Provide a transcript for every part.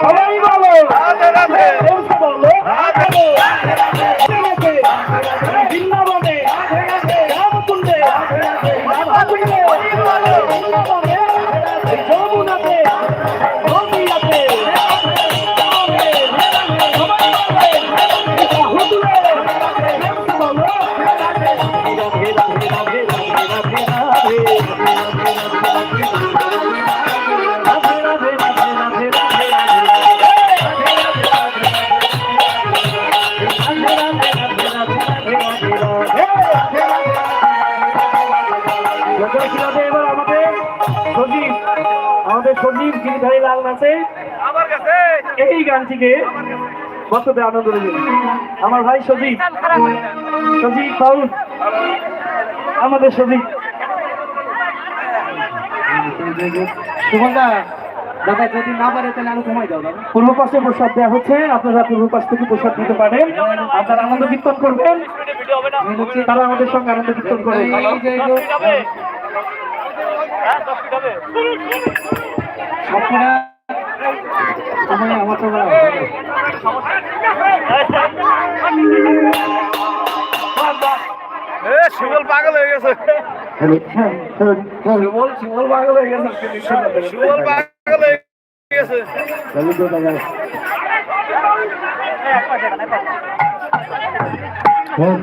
সবাই বলো বৃন্দাবনে রামকুণ্ডে রাধাকুণ্ডে বৃন্দাবনে যমুনাতে এবার আমাদের সজীব আমাদের সজীব গিরিধারী লাল নাচে আমার কাছে। এই গানটিকে বছরে আনন্দ দেবেন আমার ভাই সজীব সজীব আমাদের সজীব সুমনদা দাদা যদি না পারে তাহলে আরও সময় দাও দাদা। পূর্ব পাশে প্রসাদ দেওয়া হচ্ছে আপনারা পূর্ব পাশ থেকে প্রসাদ দিতে পারেন। আপনারা আনন্দ কীর্তন করবেন। তারা আমাদের সঙ্গে আনন্দ কীর্তন করে। হ্যাঁ দশ ফিট হবে সবকটা সময় আমার তো বলা হবে না। এ শিমল পাগল হয়ে গেছে। শিমল শিমল পাগল হয়ে গেছে। শিমল পাগল হয়ে গেছে।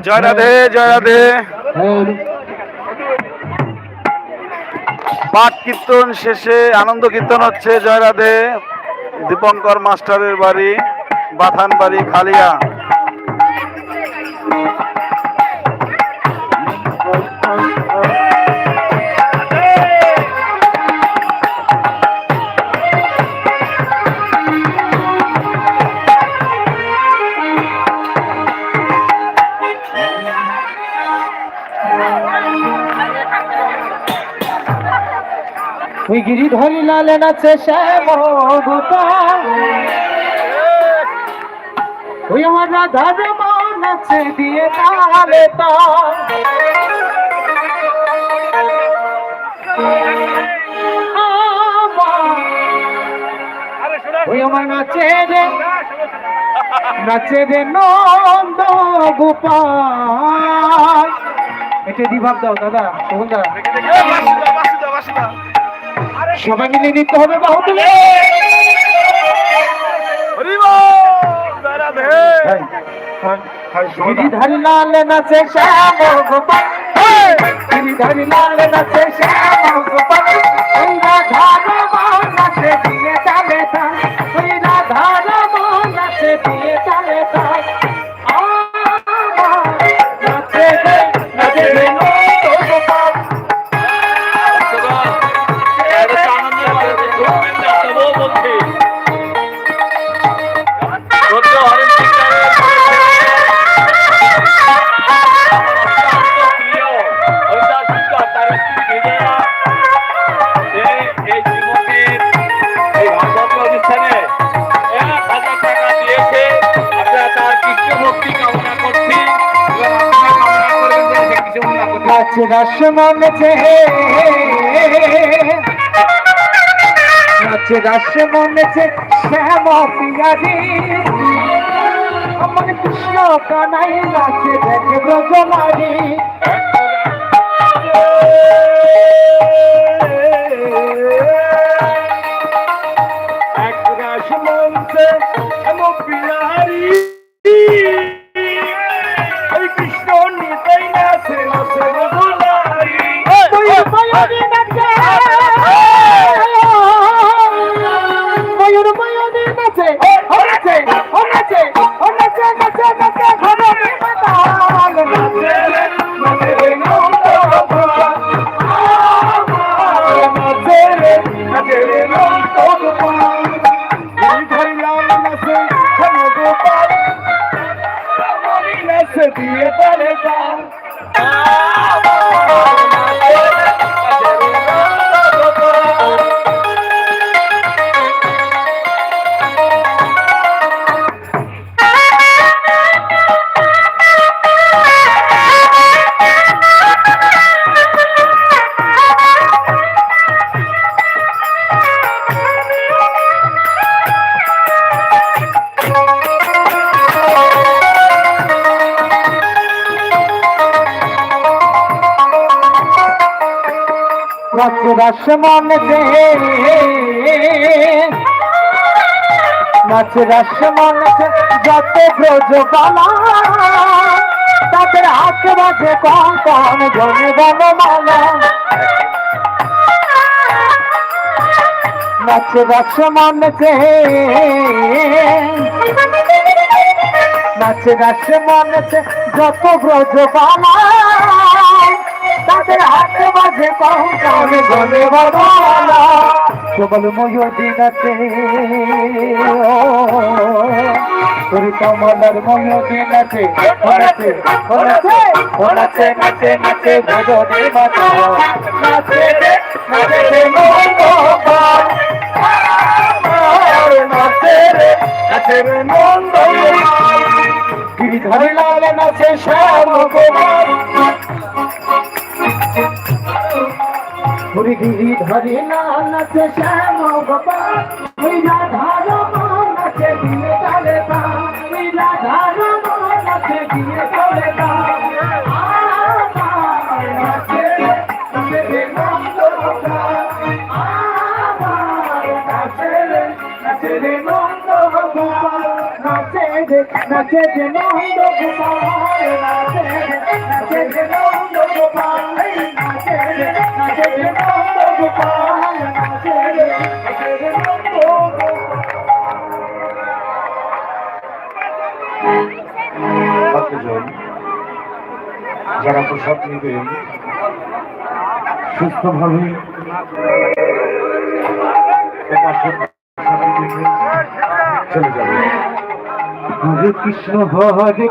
জয় রাধে জয় রাধে। পাঠ কীর্তন শেষে আনন্দ কীর্তন হচ্ছে জয়রাধে দীপঙ্কর মাস্টারের বাড়ি বাথান বাড়ি খালিয়া। ওই গিরিধরি লাল নাচে শ্যাম ওই আমার রাধার মন নাচে দিয়ে তালে তাল ওই আমার নাচে রে নাচে রে নন্দ গোপাল। এটা দিভাব দাও দাদা তখন দাদা। সবাই মিলে নিতে হবে বাহু তুলে গিরিধারী লাল নাচে শ্যাম গোপাল। গিরিধারী লাল নাচে শ্যাম গোপাল। রস মনেছে নাচে রস মনেছে শ্যাম পিয়ারি আমার কৃষ্ণ কানাই নাচে দেখে ব্রজমারি একরাশ নাচ রস মনতে নাচ রস মনতে যত ব্রজ বালা, তাদের হাত বাজে কম কম জনে বনমালা নাচ রস মনতে নাচ রস মনতে যত ব্রজ বালা তাদের হাত কম কম জনে বনমালা কেবল তোর কমলার ময়ূদিনাতে নাচে নাচে নাচে নাচে নাচে ভজনে মাতা নাচে নাচে রে নাচে রে নাচে রে মঙ্গল গিরিধারী লাল নাচে শ্যাম গোপাল হরি গিরি ধরে নাচে শ্যাম গোপাল ওই রাধার নাচে দিয়ে চলে তা ওই নাচে দিয়ে চলে তা নাচে রে নন্দ গোপাল নাচে নাচে রে নন্দ গোপাল নাচে নাচে রে যারা প্রসাদ নেবেন সুস্থভাবে চলে যাবে। কৃষ্ণ হরে